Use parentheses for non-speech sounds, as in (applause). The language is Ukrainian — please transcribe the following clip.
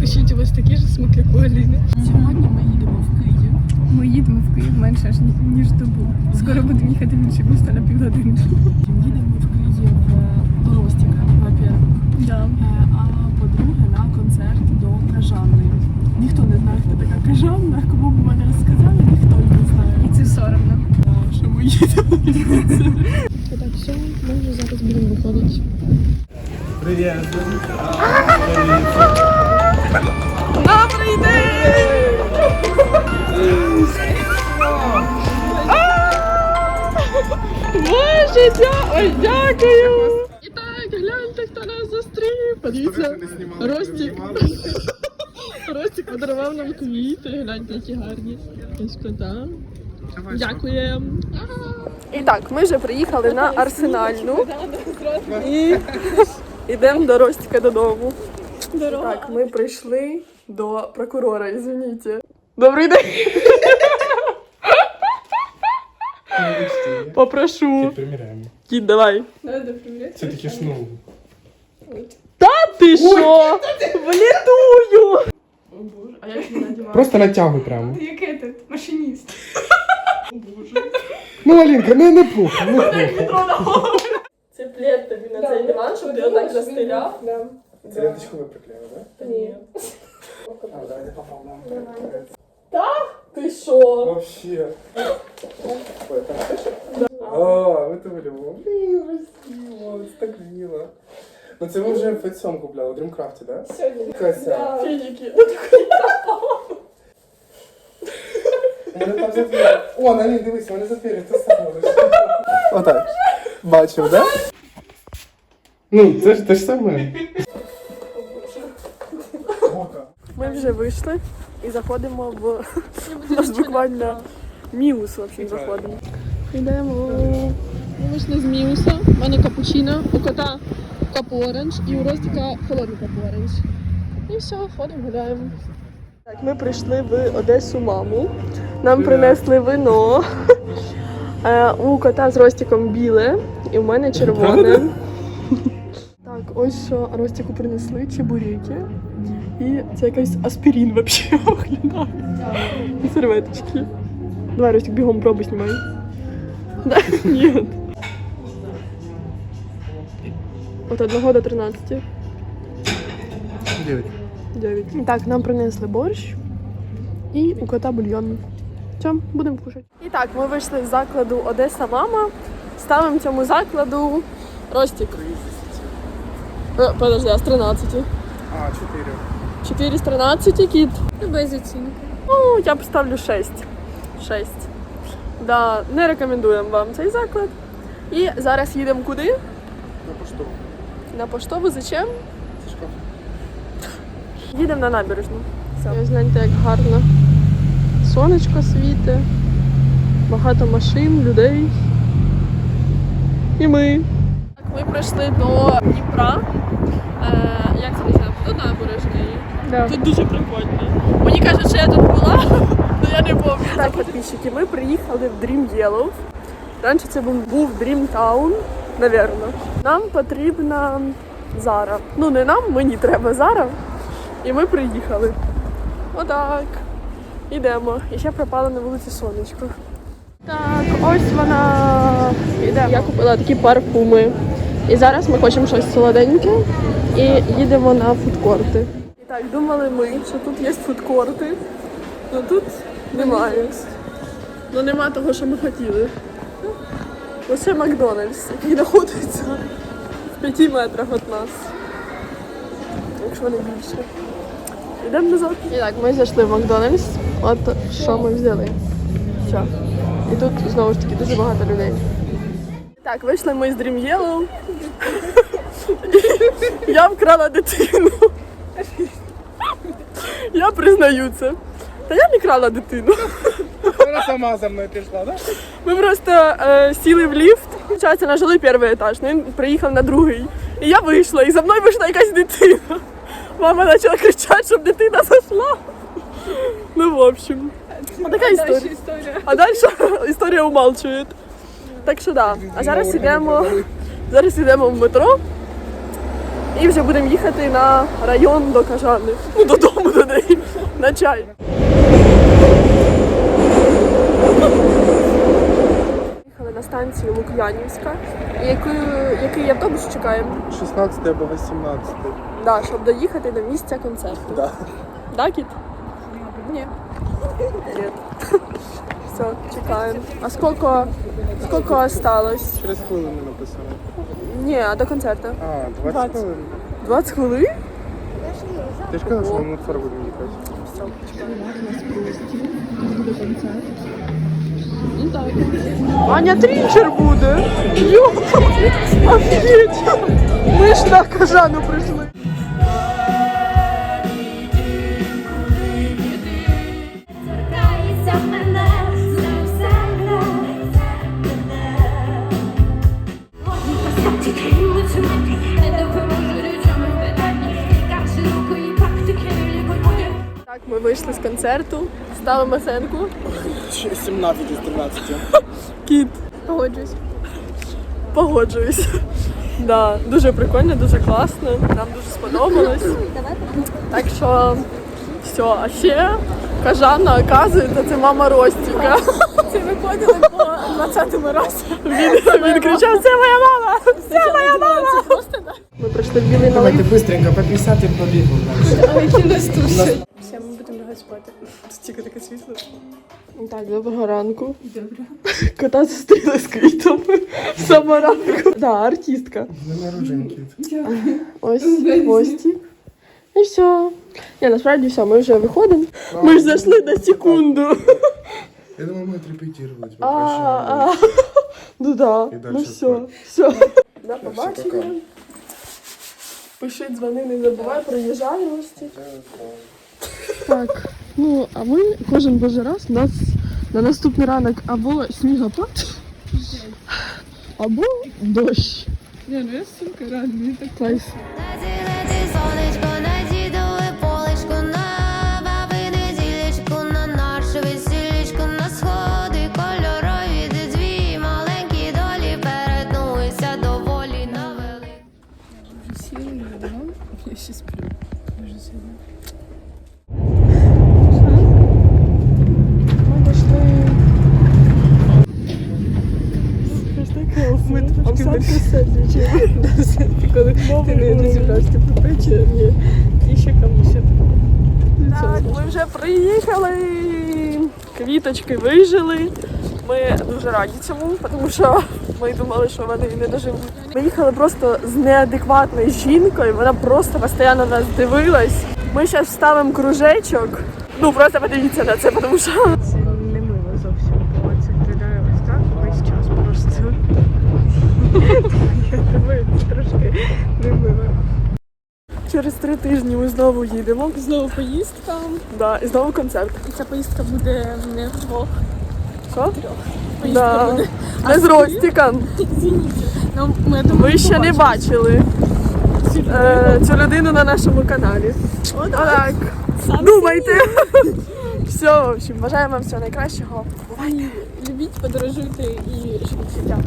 Пишіть, у вас такі ж смаки, як у Аліни. Сьогодні ми їдемо в Київ. Ми їдемо в Київ менше ніж добу. Скоро будемо їхати в інше місто на півгодини. Їдемо в Київ е, до Ростіка, во-первых. Да. Е, А по-друге, на концерт до Кажани. Ніхто не знає, хто така Кажанна. Кому б мене розказали, ніхто не знає. І це соромно. Е, Що ми їдемо. Так, все, ми вже зараз будемо виходити. Добрий день! Боже, дя... Дякую! І так, гляньте, хто нас зустрів. Подивіться, Ростик. Ростик (laughs) подарував нам квіти, гляньте, які гарні. Кота. Дякуємо. І так, ми вже приїхали на Арсенальну і йдемо до Ростіка додому. Так, ми прийшли до прокурора, извините. Добрий день! Попрошу. Приміряємо. Кіт, давай. Це таке ж ну. Ти що? Влітую! О боже, а як не надіваю? Просто натягуй прямо. Яке ти? Машиніст. Ну, Алінка, не, не пух, не пух. на цей диван, щоб ти отак застеляв. Це ленточку ви приклеїли, так? Ні. А, давайте попробуємо. Ти що? Вообще. Ой, там теж? А, ви то любимо. Блін, красиво, це так мило. Ну це ви вже в цьому купляли, в Dreamcraft, да? Сьогодні. Кася. Фініки. У мене там затвір. О, на ній дивись, у мене затвір, ти сам можеш. Отак. Бачив, да? Ну, це ж те ж саме. Ми вже вийшли і заходимо в нас буквально мінус вообще заходимо. Йдемо. Ми вийшли з Міуса. У мене капучино, у кота капу оранж і у Ростика холодний капу оранж. І все, ходимо, гуляємо. Так, ми прийшли в Одесу маму. Нам принесли вино. Е, У кота з Ростиком біле, і в мене червоне. Ось що Ростику принесли чебуреки. І це якийсь аспірин вообще (laughs) виглядає. І серветочки. Давай, Ростик, бігом пробуй знімай. Да? (laughs) Ні. От 1 до 13. Дев'ять. 9. Так, нам принесли борщ і у кота бульйон. Все, будемо кушати. І так, ми вийшли з закладу Одеса Мама. Ставимо цьому закладу Ростик. Е, Подожди, а з 13. А, чотири. 4 з 13 кіт. Без оцінки. Ну, я б ставлю 6. 6. Да, не рекомендуємо вам цей заклад. І зараз їдемо куди? На пошту. На поштову. Зачем? Їдемо на набережну. Все. Гляньте, як гарно. Сонечко світить, багато машин, людей. І ми. Ми прийшли до Дніпра. Е, як це називається? До набережної. Да. Тут дуже прикольно. Мені кажуть, що я тут була, (laughs) але я не пам'ятаю. Так, підписчики, ми приїхали в Dream Yellow. Раніше це був, був Dream Town, напевно. Нам потрібна Зара. Ну не нам, мені треба Зара. І ми приїхали. Отак. Ідемо. І ще пропало на вулиці сонечко. Так, ось вона. Ідемо. Я купила такі парфуми. І зараз ми хочемо щось солоденьке і їдемо на фудкорти. І так, думали ми, що тут є фудкорти, але тут немає. Ну нема того, що ми хотіли. Лише Макдональдс, який знаходиться в п'яти метрах від нас. Якщо не більше. Йдемо назад. І так, ми зайшли в Макдональдс. От що ми взяли. Все. І тут знову ж таки дуже багато людей. Так, вийшли ми з Dream Yellow. Я вкрала дитину. Я признаю це. Та я не крала дитину. Вона сама за мною пішла, так? Ми просто е, сіли в ліфт. Получається, нажили перший етаж, ну він приїхав на другий. І я вийшла, і за мною вийшла якась дитина. Мама почала кричати, щоб дитина зайшла. Ну, в общем. А така історія. історія. А далі (laughs) історія умалчує. Так що да. А зараз йдемо. (laughs) Зараз йдемо в метро. І вже будемо їхати на район до Кажани. Ну, додому до неї. На чай. Їхали на станцію Лук'янівська. І який, який автобус чекаємо? 16 або 18. Да, щоб доїхати до місця концерту. Да. Да, Кіт? Ні. Ні. Все, чекаємо. А скільки, скільки осталось? 30 хвилини написано. Ні, а до концерту. А, 20 20. хвилин. 20 хвилин? Ти ж казав, що ми на 40 будемо їхати. Все, Ну. Аня Трінчер буде. Йо, (laughs) офігеть. Ми ж на кажану прийшли. Вийшли з концерту, ставимо оценку. 17 із 13. Кіт. Погоджуюсь. Погоджуюсь. Да, дуже прикольно, дуже класно. Нам дуже сподобалось. Так що все, а ще кажана, оказується, це мама Ростіка. Це виходили по 20-му разі. Він, він кричав: це моя мама! Це моя мама! Ми прийшли в білий налив. Давайте быстренько по 50 і побігли далі. Нас тут Так, доброго ранку. Добре. Кота зустріли з квітами. (laughs) Сама ранку. Да, артистка. Ось хвостик. І все. Ні, насправді все, ми вже виходимо. Ми ж зайшли на секунду. Я думаю, ми отрепетировать. А, а. Ну да. І дальше Ну все. спать. Все. До побачення. Пиши, дзвони, не забувай, приїжджай, Ростик. Так, ну а ми кожен божий раз у нас на наступний ранок або снігопад, або дощ. Не, ну я сумка реально, мені так Кайф. Обсадка сидячи. Коли ти не, не зібрався по печі, ні. І ще. Так, ми вже приїхали. Квіточки вижили. Ми дуже раді цьому, тому що ми думали, що вони не доживуть. Ми їхали просто з неадекватною жінкою, вона просто постійно нас дивилась. Ми зараз вставимо кружечок. Ну просто подивіться на це, тому що Це не мило зовсім, бо це виглядає ось так весь час просто. Я думаю, це трошки не мило. Через три тижні ми знову їдемо. Знову поїздка. Да, і знову концерт. І ця поїздка буде не вдвох. Що? Поїздка Да. буде. Не з Ростіком. Ну, ми думаю, Ви ще не бачили е, цю людину на нашому каналі. Отак. Думайте. (laughs) Все, в общем, бажаємо вам всього найкращого. Любіть, подорожуйте і живіть життя.